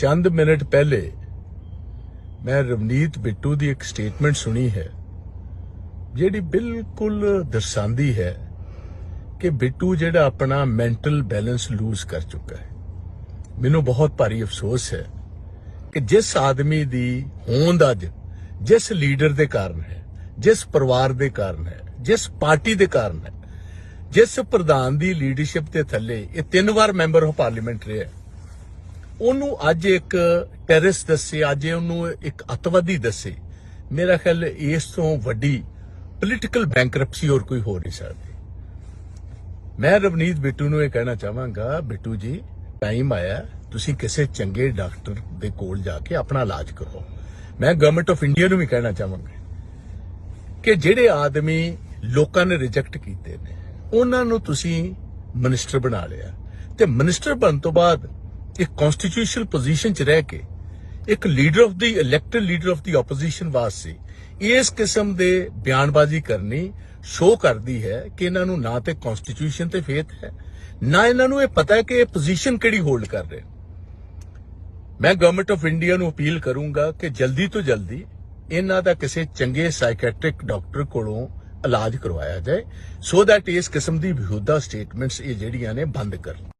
ਚੰਦ minute ਪਹਿਲੇ ਮੈਂ ਰਵਨੀਤ ਬਿੱਟੂ ਦੀ ਇੱਕ ਸਟੇਟਮੈਂਟ ਸੁਣੀ ਹੈ, ਜਿਹੜੀ ਬਿਲਕੁਲ ਦਰਸਾਉਂਦੀ ਹੈ ਕਿ ਬਿੱਟੂ ਜਿਹੜਾ ਆਪਣਾ ਮੈਂਟਲ ਬੈਲੈਂਸ ਲੂਜ਼ ਕਰ ਚੁੱਕਾ ਹੈ। ਮੈਨੂੰ ਬਹੁਤ ਭਾਰੀ ਅਫਸੋਸ ਹੈ ਕਿ ਜਿਸ ਆਦਮੀ ਦੀ ਹੋਂਦ ਅੱਜ, ਜਿਸ ਲੀਡਰ ਦੇ ਕਾਰਨ ਹੈ, ਜਿਸ ਪਰਿਵਾਰ ਦੇ ਕਾਰਨ ਹੈ, ਜਿਸ ਪਾਰਟੀ ਦੇ ਕਾਰਨ ਹੈ, ਜਿਸ ਪ੍ਰਧਾਨ ਦੀ ਲੀਡਰਸ਼ਿਪ ਦੇ ਥੱਲੇ ਇਹ ਤਿੰਨ ਵਾਰ ਮੈਂਬਰ ਆਫ ਪਾਰਲੀਮੈਂਟ ਰਿਹਾ ਉਹਨੂੰ ਅੱਜ ਇੱਕ ਟੈਰਰਿਸਟ ਦੱਸੇ, ਅੱਜ ਉਹਨੂੰ ਇੱਕ ਅਤਵਾਦੀ ਦੱਸੇ। ਮੇਰਾ ਖਿਆਲ ਇਸ ਤੋਂ ਵੱਡੀ ਪੋਲੀਟੀਕਲ ਬੈਂਕਰਪਸੀ ਹੋਰ ਕੋਈ ਹੋ ਨਹੀਂ ਸਕਦੀ। ਮੈਂ ਰਵਨੀਤ ਬਿੱਟੂ ਨੂੰ ਇਹ ਕਹਿਣਾ ਚਾਹਾਂਗਾ, ਬਿੱਟੂ ਜੀ ਟਾਈਮ ਆਇਆ, ਤੁਸੀਂ ਕਿਸੇ ਚੰਗੇ ਡਾਕਟਰ ਦੇ ਕੋਲ ਜਾ ਕੇ ਆਪਣਾ ਇਲਾਜ ਕਰੋ। ਮੈਂ ਗਵਰਨਮੈਂਟ ਆਫ ਇੰਡੀਆ ਨੂੰ ਵੀ ਕਹਿਣਾ ਚਾਹਾਂਗਾ ਕਿ ਜਿਹੜੇ ਆਦਮੀ ਲੋਕਾਂ ਨੇ ਰਿਜੈਕਟ ਕੀਤੇ ਨੇ, ਉਹਨਾਂ ਨੂੰ ਤੁਸੀਂ ਮਿਨਿਸਟਰ ਬਣਾ ਲਿਆ। ਤੇ ਮਿਨਿਸਟਰ ਬਣਨ ਤੋਂ ਬਾਅਦ ਇੱਕ ਕਨਸਟੀਟਿਊਸ਼ਨਲ ਪੋਜੀਸ਼ਨ 'ਚ ਰਹਿ ਕੇ ਇੱਕ leader of the elected leader of the opposition ਵਾਸਤੇ ਇਸ ਕਿਸਮ ਦੇ ਬਿਆਨਬਾਜ਼ੀ ਕਰਨੀ ਸ਼ੋ ਕਰਦੀ ਹੈ ਕਿ ਇਹਨਾਂ ਨੂੰ ਨਾ ਤੇ ਕਨਸਟੀਟਿਊਸ਼ਨ ਤੇ ਫੇਥ ਹੈ, ਨਾ ਇਹਨਾਂ ਨੂੰ ਇਹ ਪਤਾ ਹੈ ਕਿ ਇਹ ਪੋਜੀਸ਼ਨ ਕਿਹੜੀ ਹੋਲਡ ਕਰ ਰਹੇ ਮੈਂ ਗਵਰਨਮੈਂਟ ਆਫ ਇੰਡੀਆ ਨੂੰ ਅਪੀਲ ਕਰੂੰਗਾ ਕਿ ਜਲਦੀ ਤੋਂ ਜਲਦੀ ਇਹਨਾਂ ਦਾ ਕਿਸੇ ਚੰਗੇ ਸਾਈਕੈਟ੍ਰਿਕ ਡਾਕਟਰ ਕੋਲੋਂ ਇਲਾਜ ਕਰਵਾਇਆ ਜਾਏ ਸੋ ਦੈਟ ਇਸ ਕਿਸਮ ਦੀ ਵਿਹੁਦਾ ਸਟੇਟਮੈਂਟਸ ਇਹ ਜਿਹੜੀਆਂ ਨੇ ਬੰਦ ਕਰਨ